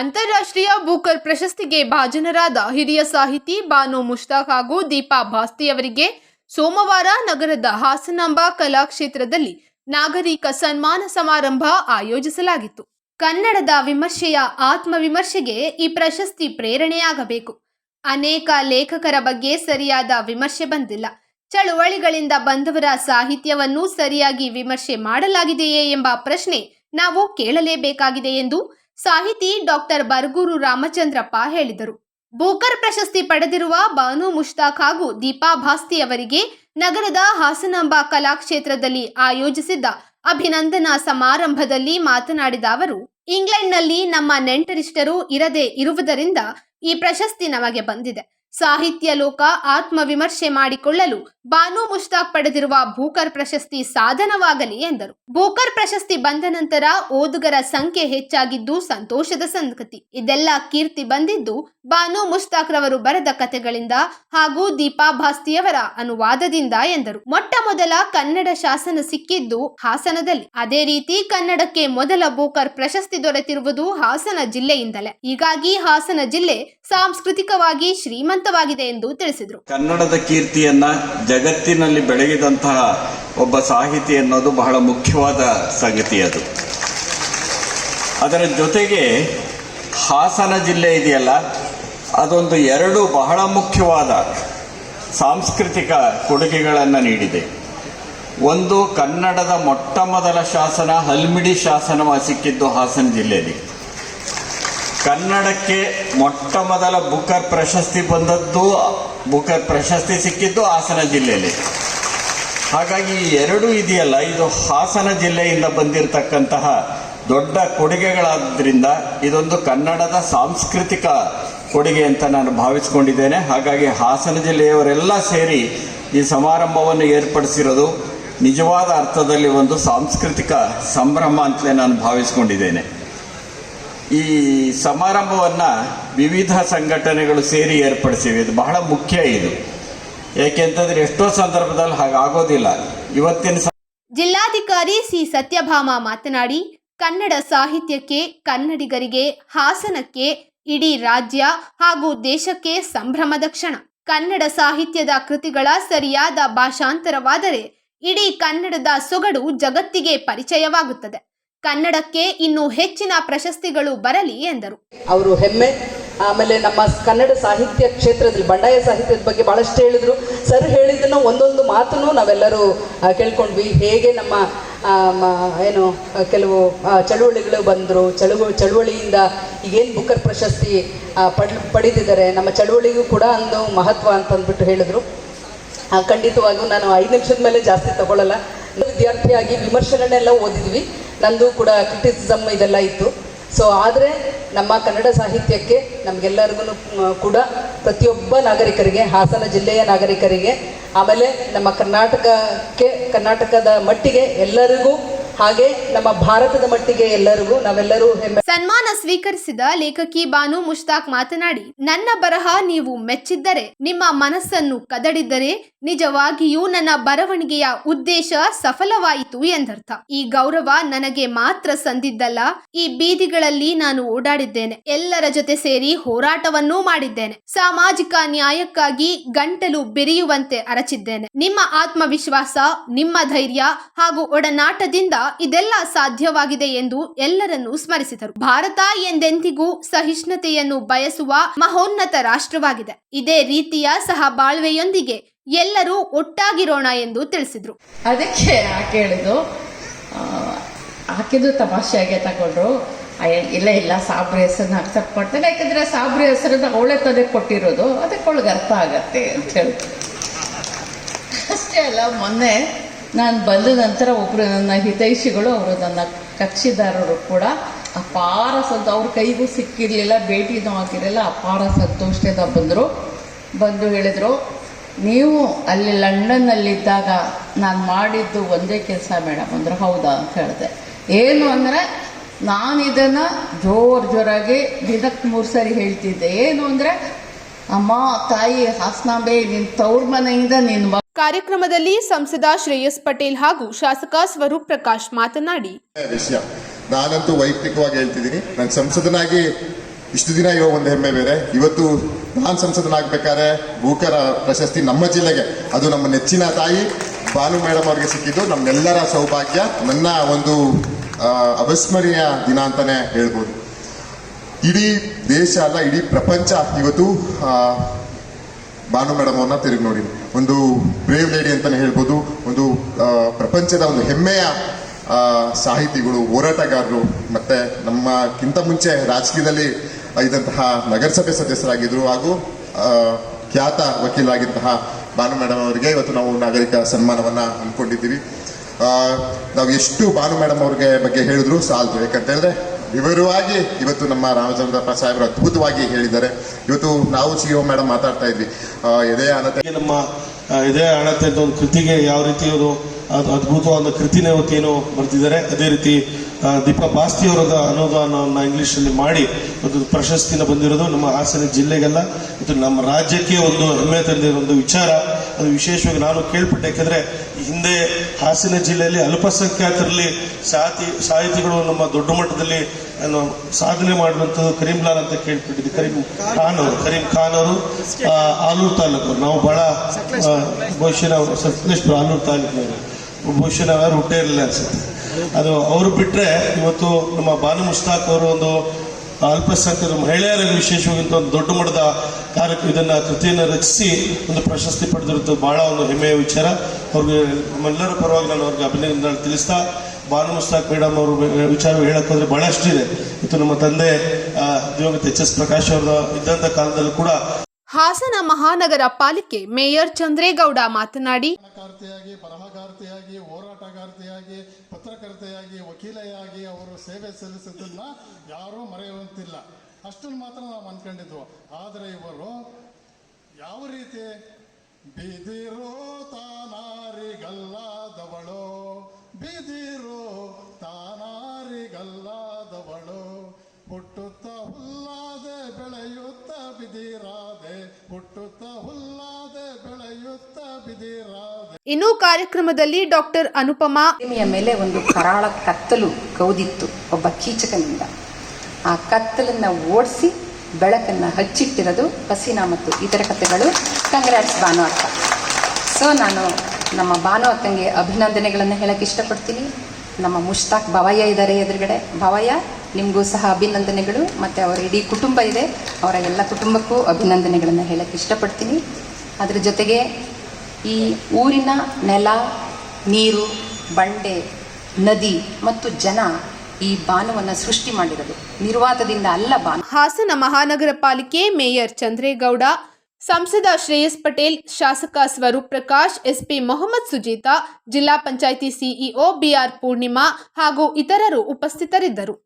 ಅಂತಾರಾಷ್ಟ್ರೀಯ ಬೂಕರ್ ಪ್ರಶಸ್ತಿಗೆ ಭಾಜನರಾದ ಹಿರಿಯ ಸಾಹಿತಿ ಬಾನು ಮುಷ್ತಾಕ್ ಹಾಗೂ ದೀಪಾ ಭಾಸ್ತಿ ಅವರಿಗೆ ಸೋಮವಾರ ನಗರದ ಹಾಸನಾಂಬ ಕಲಾಕ್ಷೇತ್ರದಲ್ಲಿ ನಾಗರಿಕ ಸನ್ಮಾನ ಸಮಾರಂಭ ಆಯೋಜಿಸಲಾಗಿತ್ತು. ಕನ್ನಡದ ವಿಮರ್ಶೆಯ ಆತ್ಮವಿಮರ್ಶೆಗೆ ಈ ಪ್ರಶಸ್ತಿ ಪ್ರೇರಣೆಯಾಗಬೇಕು. ಅನೇಕ ಲೇಖಕರ ಬಗ್ಗೆ ಸರಿಯಾದ ವಿಮರ್ಶೆ ಬಂದಿಲ್ಲ. ಚಳುವಳಿಗಳಿಂದ ಬಂದವರ ಸಾಹಿತ್ಯವನ್ನು ಸರಿಯಾಗಿ ವಿಮರ್ಶೆ ಮಾಡಲಾಗಿದೆಯೇ ಎಂಬ ಪ್ರಶ್ನೆ ನಾವು ಕೇಳಲೇಬೇಕಾಗಿದೆ ಎಂದು ಸಾಹಿತಿ ಡಾಕ್ಟರ್ ಬರ್ಗೂರು ರಾಮಚಂದ್ರಪ್ಪ ಹೇಳಿದರು. ಬೂಕರ್ ಪ್ರಶಸ್ತಿ ಪಡೆದಿರುವ ಬಾನು ಮುಷ್ತಾಕ್ ಹಾಗೂ ದೀಪಾ ಭಾಸ್ತಿ ಅವರಿಗೆ ನಗರದ ಹಾಸನಾಂಬ ಕಲಾಕ್ಷೇತ್ರದಲ್ಲಿ ಆಯೋಜಿಸಿದ್ದ ಅಭಿನಂದನಾ ಸಮಾರಂಭದಲ್ಲಿ ಮಾತನಾಡಿದ ಅವರು, ಇಂಗ್ಲೆಂಡ್ನಲ್ಲಿ ನಮ್ಮ ನೆಂಟರಿಷ್ಟರು ಇರದೇ ಇರುವುದರಿಂದ ಈ ಪ್ರಶಸ್ತಿ ನಮಗೆ ಬಂದಿದೆ. ಸಾಹಿತ್ಯ ಲೋಕ ಆತ್ಮವಿಮರ್ಶೆ ಮಾಡಿಕೊಳ್ಳಲು ಬಾನು ಮುಷ್ತಾಕ್ ಪಡೆದಿರುವ ಭೂಕರ್ ಪ್ರಶಸ್ತಿ ಸಾಧನವಾಗಲಿ ಎಂದರು. ಭೂಕರ್ ಪ್ರಶಸ್ತಿ ಬಂದ ನಂತರ ಓದುಗರ ಸಂಖ್ಯೆ ಹೆಚ್ಚಾಗಿದ್ದು ಸಂತೋಷದ ಸಂಗತಿ. ಇದೆಲ್ಲ ಕೀರ್ತಿ ಬಂದಿದ್ದು ಬಾನು ಮುಷ್ತಾಕ್ ರವರು ಬರೆದ ಕಥೆಗಳಿಂದ ಹಾಗೂ ದೀಪಾ ಭಾಸ್ತಿಯವರ ಅನುವಾದದಿಂದ ಎಂದರು. ಮೊಟ್ಟ ಮೊದಲ ಕನ್ನಡ ಶಾಸನ ಸಿಕ್ಕಿದ್ದು ಹಾಸನದಲ್ಲಿ. ಅದೇ ರೀತಿ ಕನ್ನಡಕ್ಕೆ ಮೊದಲ ಭೂಕರ್ ಪ್ರಶಸ್ತಿ ದೊರೆತಿರುವುದು ಹಾಸನ ಜಿಲ್ಲೆಯಿಂದಲೇ. ಹೀಗಾಗಿ ಹಾಸನ ಜಿಲ್ಲೆ ಸಾಂಸ್ಕೃತಿಕವಾಗಿ ಶ್ರೀಮಂತವಾಗಿದೆ ಎಂದು ತಿಳಿಸಿದರು. ಕನ್ನಡದ ಕೀರ್ತಿಯನ್ನ ಜಗತ್ತಿನಲ್ಲಿ ಬೆಳಗಿದಂತಹ ಒಬ್ಬ ಸಾಹಿತಿ ಅನ್ನೋದು ಬಹಳ ಮುಖ್ಯವಾದ ಸಂಗತಿ ಅದು. ಅದರ ಜೊತೆಗೆ ಹಾಸನ ಜಿಲ್ಲೆ ಇದೆಯಲ್ಲ, ಅದೊಂದು ಎರಡು ಬಹಳ ಮುಖ್ಯವಾದ ಸಾಂಸ್ಕೃತಿಕ ಕೊಡುಗೆಗಳನ್ನು ನೀಡಿದೆ. ಒಂದು ಕನ್ನಡದ ಮೊಟ್ಟ ಮೊದಲ ಶಾಸನ, ಹಲ್ಮಿಡಿ ಶಾಸನ ಸಿಕ್ಕಿದ್ದು ಹಾಸನ ಜಿಲ್ಲೆಯಲ್ಲಿ. ಕನ್ನಡಕ್ಕೆ ಮೊಟ್ಟ ಮೊದಲ ಬುಕರ್ ಪ್ರಶಸ್ತಿ ಬಂದದ್ದು, ಬುಕರ್ ಪ್ರಶಸ್ತಿ ಸಿಕ್ಕಿದ್ದು ಹಾಸನ ಜಿಲ್ಲೆಯಲ್ಲಿ. ಹಾಗಾಗಿ ಎರಡೂ ಇದೆಯಲ್ಲ, ಇದು ಹಾಸನ ಜಿಲ್ಲೆಯಿಂದ ಬಂದಿರತಕ್ಕಂತಹ ದೊಡ್ಡ ಕೊಡುಗೆಗಳಾದ್ರಿಂದ ಇದೊಂದು ಕನ್ನಡದ ಸಾಂಸ್ಕೃತಿಕ ಕೊಡುಗೆ ಅಂತ ನಾನು ಭಾವಿಸ್ಕೊಂಡಿದ್ದೇನೆ. ಹಾಗಾಗಿ ಹಾಸನ ಜಿಲ್ಲೆಯವರೆಲ್ಲ ಸೇರಿ ಈ ಸಮಾರಂಭವನ್ನು ಏರ್ಪಡಿಸಿರೋದು ನಿಜವಾದ ಅರ್ಥದಲ್ಲಿ ಒಂದು ಸಾಂಸ್ಕೃತಿಕ ಸಂಭ್ರಮ ಅಂತಲೇ ನಾನು ಭಾವಿಸ್ಕೊಂಡಿದ್ದೇನೆ. ಈ ಸಮಾರಂಭವನ್ನು ವಿವಿಧ ಸಂಘಟನೆಗಳು ಸೇರಿ ಏರ್ಪಡಿಸಿವೆ. ಇದು ಬಹಳ ಮುಖ್ಯ ಇದು. ಏಕೆಂತಂದ್ರೆ ಎಷ್ಟೋ ಸಂದರ್ಭದಲ್ಲಿ ಹಾಗಾಗೋದಿಲ್ಲ ಇವತ್ತಿನ ಜಿಲ್ಲಾಧಿಕಾರಿ ಸಿ ಸತ್ಯಭಾಮ ಮಾತನಾಡಿ, ಕನ್ನಡ ಸಾಹಿತ್ಯಕ್ಕೆ, ಕನ್ನಡಿಗರಿಗೆ, ಹಾಸನಕ್ಕೆ, ಇಡೀ ರಾಜ್ಯ ಹಾಗೂ ದೇಶಕ್ಕೆ ಸಂಭ್ರಮದ ಕ್ಷಣ. ಕನ್ನಡ ಸಾಹಿತ್ಯದ ಕೃತಿಗಳ ಸರಿಯಾದ ಭಾಷಾಂತರವಾದರೆ ಇಡೀ ಕನ್ನಡದ ಸೊಗಡು ಜಗತ್ತಿಗೆ ಪರಿಚಯವಾಗುತ್ತದೆ. ಕನ್ನಡಕ್ಕೆ ಇನ್ನೂ ಹೆಚ್ಚಿನ ಪ್ರಶಸ್ತಿಗಳು ಬರಲಿ ಎಂದರು. ಅವರು ಹೆಮ್ಮೆ. ಆಮೇಲೆ ನಮ್ಮ ಕನ್ನಡ ಸಾಹಿತ್ಯ ಕ್ಷೇತ್ರದಲ್ಲಿ ಬಂಡಾಯ ಸಾಹಿತ್ಯದ ಬಗ್ಗೆ ಭಾಳಷ್ಟು ಹೇಳಿದ್ರು. ಸರ್ ಹೇಳಿದ್ದನ್ನು ಒಂದೊಂದು ಮಾತನ್ನು ನಾವೆಲ್ಲರೂ ಕೇಳ್ಕೊಂಡ್ವಿ. ಹೇಗೆ ನಮ್ಮ ಏನು ಕೆಲವು ಚಳುವಳಿಗಳು ಬಂದರು ಚಳುವ ಚಳುವಳಿಯಿಂದ ಈಗೇನು ಬುಕ್ಕರ್ ಪ್ರಶಸ್ತಿ ಪಡ್ ಪಡೆದಿದ್ದಾರೆ ನಮ್ಮ ಚಳುವಳಿಗೂ ಕೂಡ ಒಂದು ಮಹತ್ವ ಅಂತ ಅಂದ್ಬಿಟ್ಟು ಹೇಳಿದ್ರು. ಆ, ಖಂಡಿತವಾಗಿಯೂ ನಾನು ಐದು ನಿಮಿಷದ ಮೇಲೆ ಜಾಸ್ತಿ ತಗೊಳ್ಳಲ್ಲ ವಿದ್ಯಾರ್ಥಿಯಾಗಿ ವಿಮರ್ಶೆಗಳನ್ನೆಲ್ಲ ಓದಿದ್ವಿ. ನಂದು ಕೂಡ ಕ್ರಿಟಿಸಿಸಮ್ ಇದೆಲ್ಲ ಇತ್ತು. ಸೊ ಆದರೆ ನಮ್ಮ ಕನ್ನಡ ಸಾಹಿತ್ಯಕ್ಕೆ ನಮಗೆಲ್ಲರಿಗೂ ಕೂಡ ಪ್ರತಿಯೊಬ್ಬ ನಾಗರಿಕರಿಗೆ, ಹಾಸನ ಜಿಲ್ಲೆಯ ನಾಗರಿಕರಿಗೆ, ಆಮೇಲೆ ನಮ್ಮ ಕರ್ನಾಟಕಕ್ಕೆ, ಕರ್ನಾಟಕದ ಮಟ್ಟಿಗೆ ಎಲ್ಲರಿಗೂ ಹಾಗೆ ನಮ್ಮ ಭಾರತದ ಮಟ್ಟಿಗೆ ಎಲ್ಲರಿಗೂ ನಾವೆಲ್ಲರೂ ಹೆಮ್ಮೆ ಸನ್ಮಾನ ಸ್ವೀಕರಿಸಿದ ಲೇಖಕಿ ಬಾನು ಮುಷ್ತಾಕ್ ಮಾತನಾಡಿ, ನನ್ನ ಬರಹ ನೀವು ಮೆಚ್ಚಿದ್ದರೆ, ನಿಮ್ಮ ಮನಸ್ಸನ್ನು ಕದಡಿದ್ದರೆ ನಿಜವಾಗಿಯೂ ನನ್ನ ಬರವಣಿಗೆಯ ಉದ್ದೇಶ ಸಫಲವಾಯಿತು ಎಂದರ್ಥ. ಈ ಗೌರವ ನನಗೆ ಮಾತ್ರ ಸಂದಿದ್ದಲ್ಲ, ಈ ಬೀದಿಗಳಲ್ಲಿ ನಾನು ಓಡಾಡಿದ್ದೇನೆ. ಎಲ್ಲರ ಜೊತೆ ಸೇರಿ ಹೋರಾಟವನ್ನೂ ಮಾಡಿದ್ದೇನೆ. ಸಾಮಾಜಿಕ ನ್ಯಾಯಕ್ಕಾಗಿ ಗಂಟಲು ಬೆರೆಯುವಂತೆ ಅರಚಿದ್ದೇನೆ. ನಿಮ್ಮ ಆತ್ಮವಿಶ್ವಾಸ, ನಿಮ್ಮ ಧೈರ್ಯ ಹಾಗೂ ಒಡನಾಟದಿಂದ ಇದೆಲ್ಲ ಸಾಧ್ಯವಾಗಿದೆ ಎಂದು ಎಲ್ಲರನ್ನೂ ಸ್ಮರಿಸಿದರು. ಭಾರತ ಎಂದೆಂದಿಗೂ ಸಹಿಷ್ಣುತೆಯನ್ನು ಬಯಸುವ ಮಹೋನ್ನತ ರಾಷ್ಟ್ರವಾಗಿದೆ. ಇದೇ ರೀತಿಯ ಸಹಬಾಳ್ವೆಯೊಂದಿಗೆ ಎಲ್ಲರೂ ಒಟ್ಟಾಗಿರೋಣ ಎಂದು ತಿಳಿಸಿದ್ರು. ಅದಕ್ಕೆ ಹೇಳಿದ್ರು ಹಾಕಿದ್ರು ಆ, ತಮಾಷೆಯಾಗೆ ತಗೊಂಡ್ರು. ಇಲ್ಲ ಇಲ್ಲ ಸಾಬ್ರಿ ಹೆಸರನ್ನ ಅಕ್ಸೆಪ್ಟ್ ಮಾಡ್ತೇನೆ ಯಾಕಂದ್ರೆ ಸಾಬ್ರಿ ಹೆಸರನ್ನ ಅವಳೆ ತಂದೆ ಕೊಟ್ಟಿರೋದು. ಅದಕ್ಕೆ ಅವಳಿಗೆ ಅರ್ಥ ಆಗತ್ತೆ ಅಂತ ಹೇಳಿ ಅಷ್ಟೇ ಅಲ್ಲ ಮೊನ್ನೆ ನಾನು ಬಂದ ನಂತರ ಒಬ್ಬರು ನನ್ನ ಹಿತೈಷಿಗಳು, ಅವರು ನನ್ನ ಕಕ್ಷಿದಾರರು ಕೂಡ ಅಪಾರ ಸಂತ, ಅವ್ರ ಕೈಗೂ ಸಿಕ್ಕಿರಲಿಲ್ಲ ಭೇಟಿನೂ ಆಗಿರಲಿಲ್ಲ, ಅಪಾರ ಸಂತೋಷದಿಂದ ಬಂದರು. ಬಂದು ಹೇಳಿದರು, ನೀವು ಅಲ್ಲಿ ಲಂಡನ್ನಲ್ಲಿದ್ದಾಗ ನಾನು ಮಾಡಿದ್ದು ಒಂದೇ ಕೆಲಸ ಮೇಡಮ್. ಅಂದರು, ಹೌದಾ? ಅಂತ ಹೇಳಿದೆ. ಏನು ಅಂದರೆ, ನಾನು ಇದನ್ನು ಜೋರು ಜೋರಾಗಿ ದಿನಕ್ಕೆ ಮೂರು ಸರಿ ಹೇಳ್ತಿದ್ದೆ. ಏನು ಅಂದರೆ, ಅಮ್ಮ, ತಾಯಿ, ಹಾಸನಾಂಬೆ ನಿನ್ನ ತವ್ರ ಮನೆಯಿಂದ ನಿನ್ನ ಕಾರ್ಯಕ್ರಮದಲ್ಲಿ ಸಂಸದ ಶ್ರೇಯಸ್ ಪಟೇಲ್ ಹಾಗೂ ಶಾಸಕ ಸ್ವರೂಪ್ ಪ್ರಕಾಶ್ ಮಾತನಾಡಿ. ವಿಷಯ ನಾನಂತೂ ವೈಯಕ್ತಿಕವಾಗಿ ಹೇಳ್ತಿದ್ದೀನಿ. ನಾನು ಸಂಸದನಾಗಿ ಇಷ್ಟು ದಿನ ಇರೋ ಒಂದು ಹೆಮ್ಮೆ ಬೇರೆ. ಇವತ್ತು ನಾನು ಸಂಸದನಾಗಬೇಕಾದ್ರೆ ಭೂಕರ ಪ್ರಶಸ್ತಿ ನಮ್ಮ ಜಿಲ್ಲೆಗೆ. ಅದು ನಮ್ಮ ನೆಚ್ಚಿನ ತಾಯಿ ಬಾಲು ಮೇಡಮ್ ಅವರಿಗೆ ಸಿಕ್ಕಿದ್ದು ನಮ್ಮೆಲ್ಲರ ಸೌಭಾಗ್ಯ. ನನ್ನ ಒಂದು ಅವಿಸ್ಮರಣೀಯ ದಿನ ಅಂತಲೇ ಹೇಳ್ಬೋದು. ಇಡೀ ದೇಶ ಅಲ್ಲ, ಇಡೀ ಪ್ರಪಂಚ ಇವತ್ತು ಭಾನು ಮೇಡಮ್ ಅವ್ರನ್ನ ತಿರುಗಿ ನೋಡಿ. ಒಂದು ಬ್ರೇವ್ ಲೇಡಿ ಅಂತಲೇ ಹೇಳ್ಬೋದು. ಒಂದು ಪ್ರಪಂಚದ ಒಂದು ಹೆಮ್ಮೆಯ ಸಾಹಿತಿಗಳು ಹೋರಾಟಗಾರರು ಮತ್ತೆ ನಮ್ಮಕ್ಕಿಂತ ಮುಂಚೆ ರಾಜಕೀಯದಲ್ಲಿ ಇದ್ದಂತಹ ನಗರಸಭೆ ಸದಸ್ಯರಾಗಿದ್ದರು ಹಾಗೂ ಖ್ಯಾತ ವಕೀಲರಾಗಿದ್ದಂತಹ ಭಾನು ಮೇಡಮ್ ಅವರಿಗೆ ಇವತ್ತು ನಾವು ನಾಗರಿಕ ಸನ್ಮಾನವನ್ನು ಹಮ್ಮಿಕೊಂಡಿದ್ದೀವಿ ಆ, ನಾವು ಎಷ್ಟು ಭಾನು ಮೇಡಮ್ ಅವ್ರಿಗೆ ಬಗ್ಗೆ ಹೇಳಿದ್ರು ಸಾಲದು. ಯಾಕಂತ ಹೇಳಿದ್ರೆ ವಿವರವಾಗಿ ಇವತ್ತು ನಮ್ಮ ರಾಮಚಂದ್ರಪ್ಪ ಸಾಹೇಬರು ಅದ್ಭುತವಾಗಿ ಹೇಳಿದ್ದಾರೆ. ಇವತ್ತು ನಾವು ಸಿ ಒ ಮೇಡಮ್ ಮಾತಾಡ್ತಾ ಇದ್ವಿ. ಇದೇ ಅಣತೆ ನಮ್ಮ ಇದೇ ಅಣತೆ ಅಂತ ಒಂದು ಕೃತಿಗೆ ಯಾವ ರೀತಿ ಅವರು ಅದ್ಭುತವಾದ ಕೃತಿನ ಇವತ್ತೇನು ಬರ್ತಿದ್ದಾರೆ ಅದೇ ರೀತಿ ದೀಪ ದೀಪಾ ಬಾಸ್ತಿ ಅವರದ ಅನುದಾನವನ್ನು ಇಂಗ್ಲಿಷಲ್ಲಿ ಮಾಡಿ ಒಂದು ಪ್ರಶಸ್ತಿನ ಬಂದಿರೋದು ನಮ್ಮ ಹಾಸನ ಜಿಲ್ಲೆಗೆಲ್ಲ. ಇದು ನಮ್ಮ ರಾಜ್ಯಕ್ಕೆ ಒಂದು ಹೆಮ್ಮೆ ತಂದಿರೋ ಒಂದು ವಿಚಾರ. ಅದು ವಿಶೇಷವಾಗಿ ನಾನು ಕೇಳ್ಪಟ್ಟೆ, ಯಾಕಂದ್ರೆ ಹಿಂದೆ ಹಾಸನ ಜಿಲ್ಲೆಯಲ್ಲಿ ಅಲ್ಪಸಂಖ್ಯಾತರಲ್ಲಿ ಸಾಹಿತಿ ಸಾಹಿತಿಗಳು ನಮ್ಮ ದೊಡ್ಡ ಮಟ್ಟದಲ್ಲಿ ಸಾಧನೆ ಮಾಡುವಂಥದ್ದು ಕರೀಂ ಲಾಲ್ ಅಂತ ಕೇಳ್ಬಿಟ್ಟಿದ್ದೆ ಕರೀಂ ಖಾನ್ ಅವರು, ಕರೀಂ ಖಾನ್ ಅವರು ಆಲೂರು ತಾಲೂಕು ನಾವು ಬಹಳ ಬಹುಶಃ ನಾವು ಆಲೂರು ತಾಲೂಕಿನವರು. ಬಹುಶಃ ನಾವು ಯಾರು ಹುಟ್ಟೇ ಇರಲಿಲ್ಲ ಅನ್ಸುತ್ತೆ. ಅದು ಅವರು ಬಿಟ್ಟರೆ ಇವತ್ತು ನಮ್ಮ ಬಾನು ಮುಸ್ತಾಕ್ ಅವರು ಒಂದು ಅಲ್ಪಸಂಖ್ಯಾತ ಮಹಿಳೆಯರಿಗೆ ವಿಶೇಷವಾಗಿ ಒಂದು ದೊಡ್ಡ ಮಟ್ಟದ ಕಾರ್ಯ ಇದನ್ನ ಕೃತಿಯನ್ನು ರಚಿಸಿ ಒಂದು ಪ್ರಶಸ್ತಿ ಪಡೆದಿರುವುದು ಬಹಳ ಒಂದು ಹೆಮ್ಮೆಯ ವಿಚಾರ. ಅವ್ರಿಗೆ ನಮ್ಮೆಲ್ಲರ ಪರವಾಗಿ ನಾನು ಅವ್ರಿಗೆ ಅಭಿನಂದನೆ ತಿಳಿಸ್ತಾ ಬಾನು ಮುಸ್ತಾಕ್ ಮೇಡಮ್ ಅವರು ವಿಚಾರ ಹೇಳಕ್ ಹೋದ್ರೆ ಬಹಳಷ್ಟು ಇದೆ. ಇದು ನಮ್ಮ ತಂದೆ ಆ, ದಿವಂಗತ ಎಚ್ ಎಸ್ ಪ್ರಕಾಶ್ ಅವರ ಇದ್ದಂತ ಕಾಲದಲ್ಲೂ ಕೂಡ ಹಾಸನ ಮಹಾನಗರ ಪಾಲಿಕೆ ಮೇಯರ್ ಚಂದ್ರೇಗೌಡ ಮಾತನಾಡಿ ಪತ್ರಕಾರ್ತೆಯಾಗಿ ಬರಹಗಾರ್ತಿಯಾಗಿ ಹೋರಾಟಗಾರ್ತಿಯಾಗಿ ಪತ್ರಕರ್ತೆಯಾಗಿ ವಕೀಲೆಯಾಗಿ ಅವರು ಸೇವೆ ಸಲ್ಲಿಸಿದ್ದನ್ನ ಯಾರೂ ಮರೆಯುವಂತಿಲ್ಲ. ಅಷ್ಟನ್ನು ಮಾತ್ರ ನಾವು ಅಂದ್ಕೊಂಡಿದ್ವು ಆದರೆ ಇವರು ಯಾವ ರೀತಿ ಬಿದಿರು ತಾನಾರಿಗಲ್ಲಾದವಳು ಬಿದಿರು ತಾನಾರಿಗಲ್ಲಾದವಳು ಹುಟ್ಟುತ್ತ ಹುಲ್ಲಾದೆ ಬೆಳೆಯುತ್ತ ಬಿದಿರಾದೆ ಹುಟ್ಟುತ್ತ ಹುಲ್ಲಾದೆ ಬೆಳೆಯುತ್ತ ಬಿದಿರಾದೆ. ಇನ್ನು ಕಾರ್ಯಕ್ರಮದಲ್ಲಿ ಡಾಕ್ಟರ್ ಅನುಪಮಾ ಮೇಲೆ ಒಂದು ಕರಾಳ ಕತ್ತಲು ಕೌದಿತ್ತು ಒಬ್ಬ ಕೀಚಕನಿಂದ. ಆ ಕತ್ತಲನ್ನು ಓಡಿಸಿ ಬೆಳಕನ್ನು ಹಚ್ಚಿಟ್ಟಿರೋದು ಹಸೀನಾ ಮತ್ತು ಇತರ ಕಥೆಗಳು ಕಂಗ್ರಾಟ್ಸ್ ಭಾನು ಅಕ್ಕ ಸೊ ನಾನು ನಮ್ಮ ಭಾನು ಅಕ್ಕಂಗೆ ಅಭಿನಂದನೆಗಳನ್ನು ಹೇಳಕ್ಕೆ ಇಷ್ಟಪಡ್ತೀನಿ. ನಮ್ಮ ಮುಷ್ತಾಕ್ ಭವಯ್ಯ ಇದ್ದಾರೆ ಎದುರುಗಡೆ. ಭವಯ್ಯ, ನಿಮಗೂ ಸಹ ಅಭಿನಂದನೆಗಳು. ಮತ್ತು ಅವರ ಇಡೀ ಕುಟುಂಬ ಇದೆ. ಅವರ ಎಲ್ಲ ಕುಟುಂಬಕ್ಕೂ ಅಭಿನಂದನೆಗಳನ್ನು ಹೇಳಕ್ಕೆ ಇಷ್ಟಪಡ್ತೀನಿ. ಅದರ ಜೊತೆಗೆ ಈ ಊರಿನ ನೆಲ, ನೀರು, ಬಂಡೆ, ನದಿ ಮತ್ತು ಜನ ಈ ಬಾನವನ್ನು ಸೃಷ್ಟಿ ಮಾಡಿರೋದು ನಿರ್ವಾತದಿಂದ ಅಲ್ಲ ಬಾನು ಹಾಸನ ಮಹಾನಗರ ಪಾಲಿಕೆ ಮೇಯರ್ ಚಂದ್ರೇಗೌಡ, ಸಂಸದ ಶ್ರೇಯಸ್ ಪಟೇಲ್, ಶಾಸಕ ಸ್ವರೂಪ್ ಪ್ರಕಾಶ್, ಎಸ್ಪಿ ಮೊಹಮ್ಮದ್ ಸುಜೀತಾ, ಜಿಲ್ಲಾ ಪಂಚಾಯಿತಿ ಸಿಇಒ ಬಿಆರ್ ಪೂರ್ಣಿಮಾ ಹಾಗೂ ಇತರರು ಉಪಸ್ಥಿತರಿದ್ದರು.